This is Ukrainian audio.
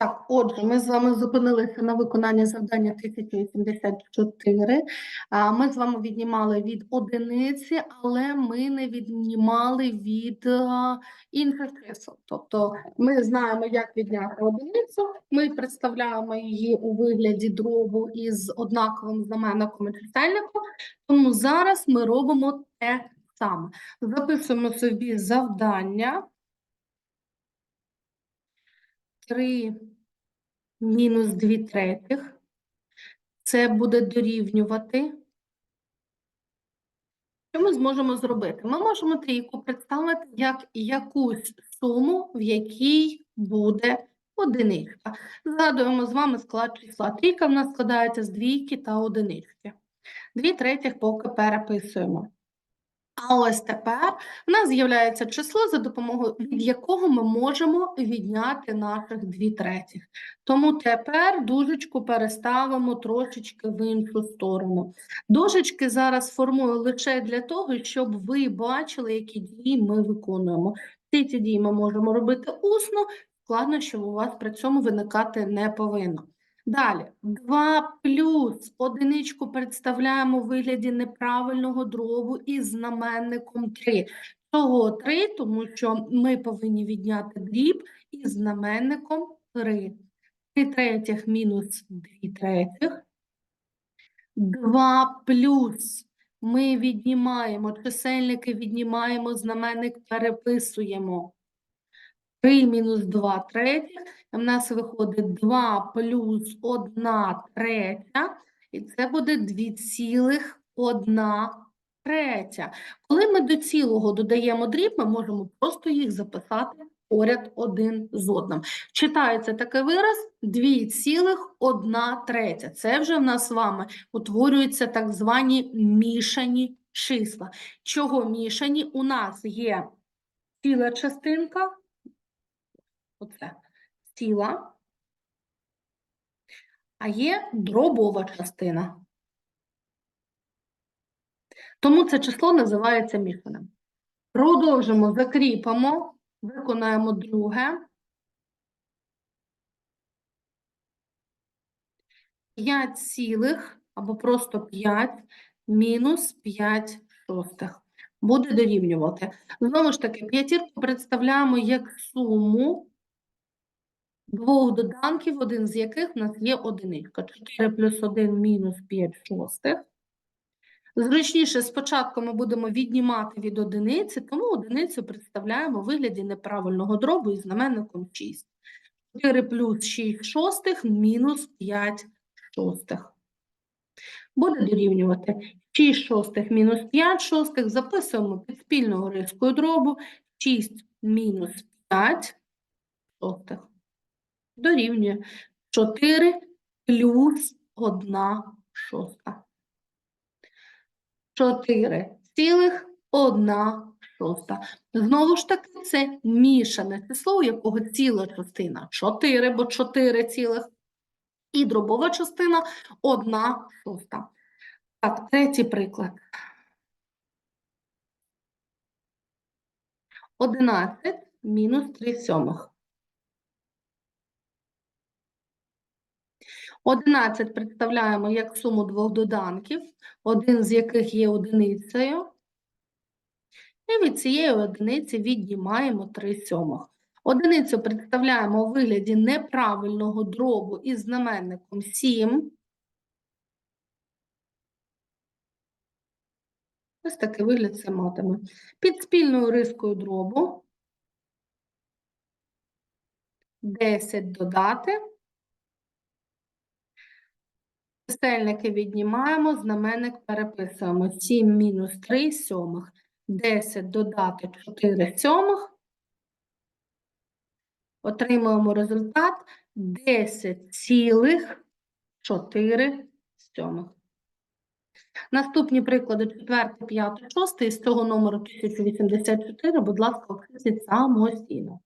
Так, отже, ми з вами зупинилися на виконанні завдання 1084. Ми з вами віднімали від одиниці, але ми не віднімали від інших чисел. Тобто ми знаємо, як відняти одиницю, ми представляємо її у вигляді дробу із однаковим знаменником і чисельником, тому зараз ми робимо те саме. Записуємо собі завдання. 3 мінус 2 третіх. Це буде дорівнювати. Що ми зможемо зробити? Ми можемо трійку представити як якусь суму, в якій буде одиничка. Згадуємо з вами склад числа. Трійка в нас складається з двійки та одинички. Дві третіх поки переписуємо. А ось тепер в нас з'являється число, за допомогою від якого ми можемо відняти наших дві третіх. Тому тепер дужечку переставимо трошечки в іншу сторону. Дужечки зараз формую лише для того, щоб ви бачили, які дії ми виконуємо. Всі ці дії ми можемо робити усно, складно, що у вас при цьому виникати не повинно. Далі, 2 плюс одиничку представляємо у вигляді неправильного дробу із знаменником 3. Чого 3? Тому що ми повинні відняти дріб із знаменником 3. 3 третіх мінус 2 третіх. 2 плюс ми віднімаємо, чисельники віднімаємо, знаменник переписуємо. 3 мінус 2 третіх. У нас виходить 2 плюс 1 третя, і це буде 2,1 третя. Коли ми до цілого додаємо дріб, ми можемо просто їх записати поряд один з одним. Читається такий вираз 2,1 третя. Це вже в нас з вами утворюються так звані мішані числа. Чого мішані? У нас є ціла частинка, оце ціла, а є дробова частина. Тому це число називається мішаним. Продовжимо, закріпимо, виконаємо друге. 5 цілих або просто 5 мінус 5 шостих. Буде дорівнювати. Знову ж таки, п'ятірку представляємо як суму двох доданків, один з яких в нас є одиничка. 4 плюс 1 мінус 5 шостих. Зручніше спочатку ми будемо віднімати від одиниці, тому одиницю представляємо у вигляді неправильного дробу із знаменником 6. 4 плюс 6 шостих мінус 5 шостих. Буде дорівнювати 6 шостих мінус 5 шостих. Записуємо під спільною рискою дробу 6 мінус 5 шостих. Дорівнює 4 плюс 1 шоста. 4 цілих 1 шоста. Знову ж таки, це мішане число, у якого ціла частина 4, бо 4 цілих, і дробова частина 1 шоста. Так, третій приклад. 11 мінус 3 сьомих. 11 представляємо як суму двох доданків, один з яких є одиницею. І від цієї одиниці віднімаємо 3 сьомих. Одиницю представляємо у вигляді неправильного дробу із знаменником 7. Ось такий вигляд це матиме. Під спільною рискою дробу 10 додати. Чисельники віднімаємо, знаменник переписуємо. 7 мінус 3 сьомих. 10 додати 4 сьомих. Отримуємо результат 10 цілих 4 сьомих. Наступні приклади 4, 5, 6 з цього номеру 1084, будь ласка, обчисліть самостійно.